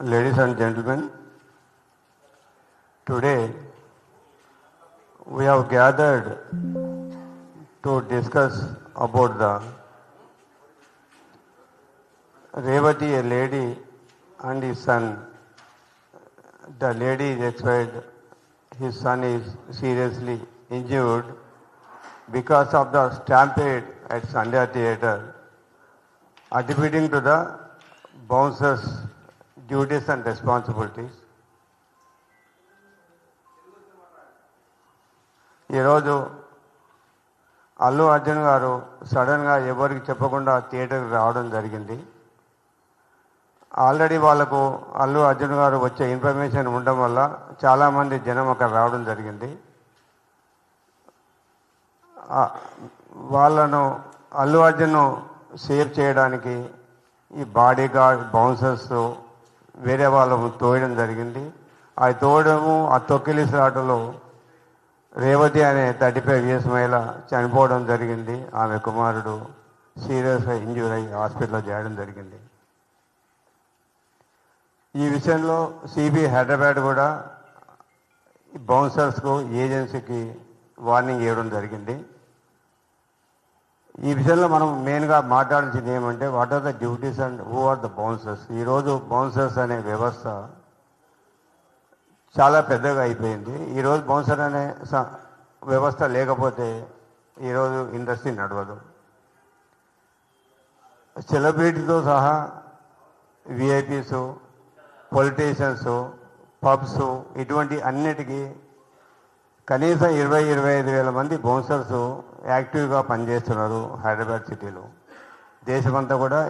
Ladies and gentlemen, today we have gathered to discuss about the Revati, a lady, and his son. The lady is expired, his son is seriously injured because of the stampede at Sandhya Theatre, attributing to the bouncers' duties and responsibilities. ఈరోజు అల్లు అర్జున్ గారు సడన్గా ఎవరికి చెప్పకుండా థియేటర్కి రావడం జరిగింది. Already వాళ్ళకు అల్లు అర్జున్ గారు వచ్చే ఇన్ఫర్మేషన్ ఉండడం వల్ల చాలామంది జనం అక్కడ రావడం జరిగింది. వాళ్ళను అల్లు అర్జున్ సేవ్ చేయడానికి ఈ బాడీ గార్డ్ బౌన్సర్స్ వేరే వాళ్ళము తోయడం జరిగింది. ఆ తోయడము ఆ తొక్కిలిసలాటలో రేవతి అనే థర్టీ ఫైవ్ ఇయర్స్ మహిళ చనిపోవడం జరిగింది. ఆమె కుమారుడు సీరియస్గా ఇంజ్యూర్ అయ్యి హాస్పిటల్లో చేయడం జరిగింది. ఈ విషయంలో సిబి హైదరాబాద్ కూడా ఈ బౌన్సర్స్కు ఏజెన్సీకి వార్నింగ్ ఇవ్వడం జరిగింది. ఈ విషయంలో మనం మెయిన్గా మాట్లాడాల్సింది ఏమంటే what are the duties and who are the bouncers ఈరోజు బౌన్సర్స్ అనే వ్యవస్థ చాలా పెద్దగా అయిపోయింది. ఈరోజు బౌన్సర్ అనే స- వ్యవస్థ లేకపోతే ఈరోజు ఇండస్ట్రీ నడవదు. సెలబ్రిటీతో సహా విఐపీస్ పొలిటీషియన్స్ పబ్స్ ఇటువంటి అన్నిటికీ కనీసం ఇరవై ఇరవై ఐదు వేల మంది బౌన్సర్స్ యాక్టివ్గా పనిచేస్తున్నారు హైదరాబాద్ సిటీలో. దేశమంతా కూడా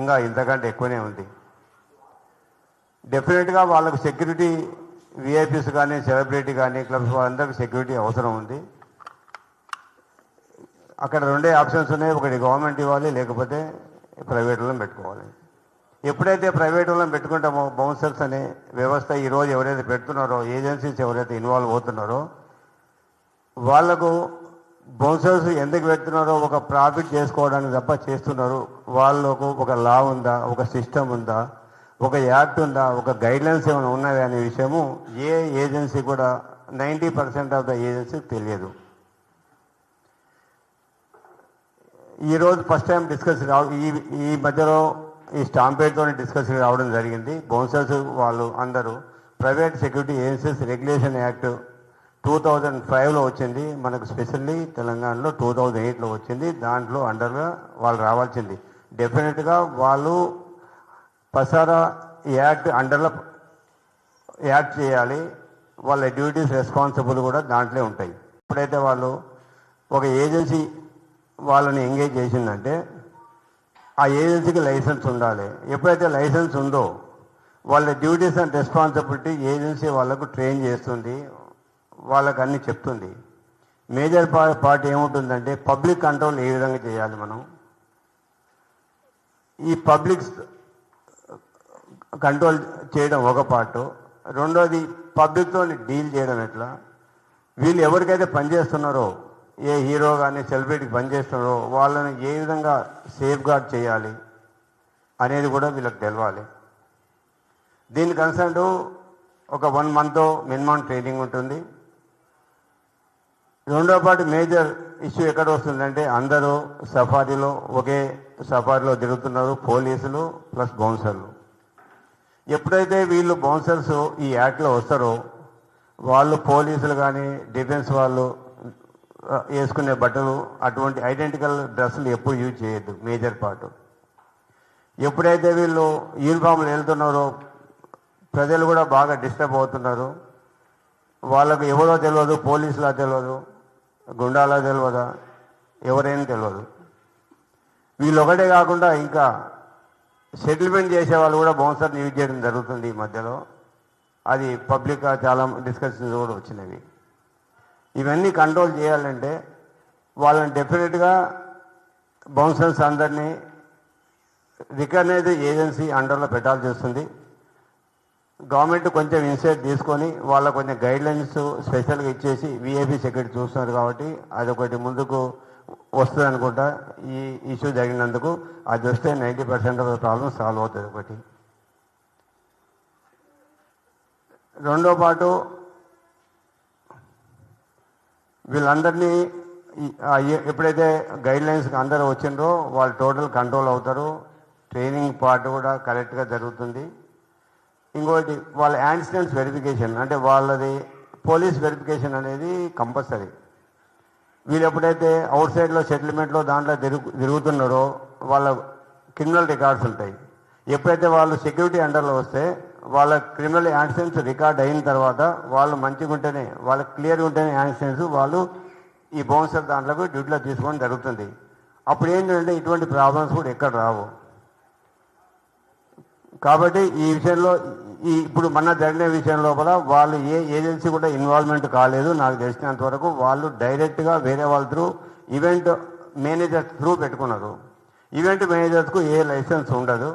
ఇంకా ఇంతకంటే ఎక్కువనే ఉంది. డెఫినెట్గా వాళ్ళకు సెక్యూరిటీ విఐపీస్ కానీ సెలబ్రిటీ కానీ క్లబ్స్ వాళ్ళందరికీ సెక్యూరిటీ అవసరం ఉంది. అక్కడ రెండే ఆప్షన్స్ ఉన్నాయి. ఒకటి గవర్నమెంట్ ఇవ్వాలి లేకపోతే ప్రైవేట్ వాళ్ళని పెట్టుకోవాలి. ఎప్పుడైతే ప్రైవేట్ వాళ్ళని పెట్టుకుంటామో బౌన్సర్స్ అనే వ్యవస్థ ఈరోజు ఎవరైతే పెడుతున్నారో ఏజెన్సీస్ ఎవరైతే ఇన్వాల్వ్ అవుతున్నారో వాళ్ళకు బౌన్సర్స్ ఎందుకు పెడుతున్నారో ఒక ప్రాఫిట్ చేసుకోవడానికి తప్ప చేస్తున్నారు. వాళ్ళకు ఒక లా ఉందా? ఒక సిస్టమ్ ఉందా? ఒక యాక్ట్ ఉందా? ఒక గైడ్లైన్స్ ఏమైనా ఉన్నదా అనే విషయము ఏ ఏజెన్సీ కూడా నైంటీ పర్సెంట్ ఆఫ్ ద ఏజెన్సీకి తెలియదు. ఈరోజు ఫస్ట్ టైం డిస్కస్ రావ ఈ ఈ మధ్యలో ఈ స్టాంపేట్తో డిస్కస్ రావడం జరిగింది. బౌన్సర్స్ వాళ్ళు అందరూ private security agencies regulation act two thousand ఫైవ్లో వచ్చింది. మనకు స్పెషల్లీ తెలంగాణలో టూ థౌజండ్ ఎయిట్లో వచ్చింది. దాంట్లో అండర్గా వాళ్ళు రావాల్సింది. డెఫినెట్గా వాళ్ళు పసారా యాక్ట్ అండర్లో యాక్ట్ చేయాలి. వాళ్ళ డ్యూటీస్ రెస్పాన్సిబుల్ కూడా దాంట్లో ఉంటాయి. ఎప్పుడైతే వాళ్ళు ఒక ఏజెన్సీ వాళ్ళని ఎంగేజ్ చేసిందంటే ఆ ఏజెన్సీకి లైసెన్స్ ఉండాలి. ఎప్పుడైతే లైసెన్స్ ఉందో వాళ్ళ డ్యూటీస్ అండ్ రెస్పాన్సిబిలిటీ ఏజెన్సీ వాళ్ళకు ట్రైన్ చేస్తుంది. వాళ్ళకు అన్ని చెప్తుంది. మేజర్ పార్ట్ ఏముంటుందంటే పబ్లిక్ కంట్రోల్ ఏ విధంగా చేయాలి మనం? ఈ పబ్లిక్ కంట్రోల్ చేయడం ఒక పార్టు. రెండోది పబ్లిక్తో డీల్ చేయడం ఎట్లా? వీళ్ళు ఎవరికైతే పనిచేస్తున్నారో ఏ హీరో కానీ సెలబ్రిటీకి పనిచేస్తున్నారో వాళ్ళని ఏ విధంగా సేఫ్ గార్డ్ చేయాలి అనేది కూడా వీళ్ళకి తెలవాలి. దీని కన్సర్న్ ఒక వన్ మంత్ మినిమం ట్రైనింగ్ ఉంటుంది. రెండో పాటు మేజర్ ఇష్యూ ఎక్కడ వస్తుందంటే అందరూ సఫారీలో ఒకే సఫారీలో తిరుగుతున్నారు పోలీసులు ప్లస్ బౌన్సర్లు. ఎప్పుడైతే వీళ్ళు బౌన్సర్స్ ఈ యాక్ట్లో వస్తారో వాళ్ళు పోలీసులు కానీ డిఫెన్స్ వాళ్ళు వేసుకునే బట్టలు అటువంటి ఐడెంటికల్ డ్రెస్సులు ఎప్పుడు యూజ్ చేయొద్దు మేజర్ పార్ట్. ఎప్పుడైతే వీళ్ళు యూనిఫామ్లు వెళ్తున్నారో ప్రజలు కూడా బాగా డిస్టర్బ్ అవుతున్నారు. వాళ్ళకు ఎవరో తెలియదు పోలీసులా తెలియదు గుండాలా తెలియదా ఎవరైనా తెలియదు వీళ్ళు ఒకటే కాకుండా ఇంకా సెటిల్మెంట్ చేసే వాళ్ళు కూడా బౌన్సర్ని యూజ్ చేయడం జరుగుతుంది ఈ మధ్యలో. అది పబ్లిక్గా చాలా డిస్కషన్స్ కూడా వచ్చినవి. ఇవన్నీ కంట్రోల్ చేయాలంటే వాళ్ళని డెఫినెట్గా బౌన్సర్స్ అందరినీ రికగ్నైజ్ ఏజెన్సీ అండర్లో పెట్టాల్సి వస్తుంది. గవర్నమెంట్ కొంచెం ఇన్సైట్ తీసుకొని వాళ్ళ కొంచెం గైడ్లైన్స్ స్పెషల్గా ఇచ్చేసి విఏపీ సెక్యూరిటీ చూస్తున్నారు కాబట్టి అదొకటి ముందుకు వస్తుంది అనుకుంటా. ఈ ఇష్యూ జరిగినందుకు అది వస్తే ninety percent of the problem solve అవుతుంది ఒకటి. రెండో పాటు వీళ్ళందరినీ ఎప్పుడైతే గైడ్ లైన్స్కి అందరూ వచ్చిండ్రో వాళ్ళు టోటల్ కంట్రోల్ అవుతారు. ట్రైనింగ్ పార్ట్ కూడా కరెక్ట్గా జరుగుతుంది. ఇంకోటి వాళ్ళ యాక్సిడెంట్స్ వెరిఫికేషన్ అంటే వాళ్ళది పోలీస్ వెరిఫికేషన్ అనేది కంపల్సరీ వీళ్ళు ఎప్పుడైతే అవుట్ సైడ్లో సెటిల్మెంట్లో దాంట్లో తిరుగు తిరుగుతున్నారో వాళ్ళ క్రిమినల్ రికార్డ్స్ ఉంటాయి. ఎప్పుడైతే వాళ్ళు సెక్యూరిటీ అండర్లో వస్తే వాళ్ళ క్రిమినల్ యాక్సిడెంట్స్ రికార్డ్ అయిన తర్వాత వాళ్ళు మంచిగా ఉంటేనే వాళ్ళకి క్లియర్గా ఉంటేనే యాక్సిడెంట్స్ వాళ్ళు ఈ బౌన్సర్ దాంట్లోకి డ్యూటీలో తీసుకోవడం జరుగుతుంది. అప్పుడు ఏంటంటే ఇటువంటి ప్రాబ్లమ్స్ కూడా ఎక్కడ రావు. కాబట్టి ఈ విషయంలో ఈ ఇప్పుడు మన జరిగిన విషయం లోపల వాళ్ళు ఏ ఏజెన్సీ కూడా ఇన్వాల్వ్మెంట్ కాలేదు. నాకు తెలిసినంత వరకు వాళ్ళు డైరెక్ట్గా వేరే వాళ్ళ త్రూ ఈవెంట్ మేనేజర్ త్రూ పెట్టుకున్నారు. ఈవెంట్ మేనేజర్స్కు ఏ లైసెన్స్ ఉండదు.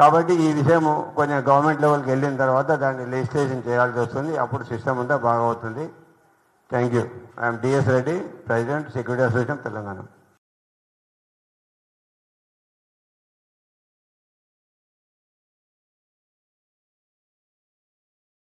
కాబట్టి ఈ విషయం కొంచెం గవర్నమెంట్ లెవెల్కి వెళ్ళిన తర్వాత దాన్ని రిజిస్ట్రేషన్ చేయాల్సి వస్తుంది. అప్పుడు సిస్టమ్ అంతా బాగా అవుతుంది. Thank you. I'm DS Reddy president security association Telangana.